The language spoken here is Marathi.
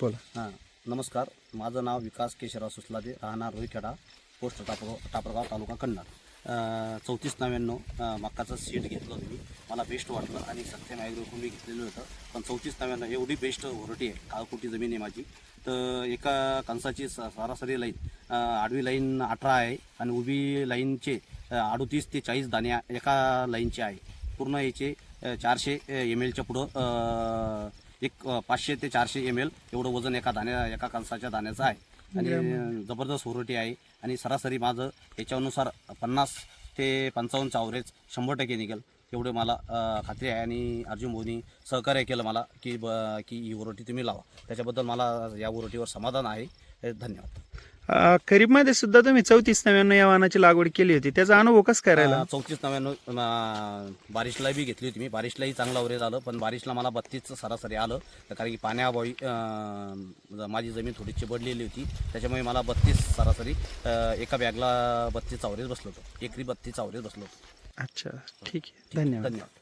बोला. हां नमस्कार. माझं नाव विकास केशवराव सुसलादे राहणार रोहिखेडा पोस्ट टापर टापरगाव तालुका कन्नड. चौतीस नव्याण्णव मकाचं मक्काचं सीट घेतलं होतं मी. मला बेस्ट वाटलं आणि सत्यम ॲग्रोकडून मी घेतलेलं होतं. पण चौतीस नव्याण्णव एवढी बेस्ट व्हरायटी आहे. काळकुटी जमीन आहे माझी. तर एका कणसाची स- सरासरी लाईन आडवी लाईन अठरा आहे आणि उभी लाईनचे अडोतीस ते चाळीस दाणे एका लाईनचे आहे. पूर्ण याचे चारशे एम एलच्या पुढं एक पाचशे ते चारशे एम एल एवढं वजन एका दाण्या एका कणसाच्या दाण्याचं आहे. आणि जबरदस्त व्हरायटी आहे. आणि सरासरी माझं याच्यानुसार पन्नास ते पंचावन्नचा अवरेज शंभर टक्के निघेल. एवढे मला खात्री आहे. आणि अर्जुन भाऊनी सहकार्य केलं मला की ब की ही व्हरायटी तुम्ही लावा. त्याच्याबद्दल मला या व्हरायटीवर समाधान आहे. हे धन्यवाद. खरीपमध्ये सुद्धा तुम्ही चौतीस नव्याण्णव या वाहनाची लागवड केली होती. त्याचा अनुभव कसा काय राहिला? चौतीस नव्याण्णव बारिशला बी घेतली होती मी. बारिशलाही चांगला अवरेज आलं पण बारिशला मला बत्तीसचं सरासरी आलं. तर कारण की पाण्याअभावी माझी जमीन थोडी चिबडलेली होती. त्याच्यामुळे मला बत्तीस सरासरी एका बॅगला बत्तीस अवरेज बसलो होतो. एकरी बत्तीस अवरेज बसलो होतो. अच्छा ठीक आहे. धन्यवाद. धन्यवाद.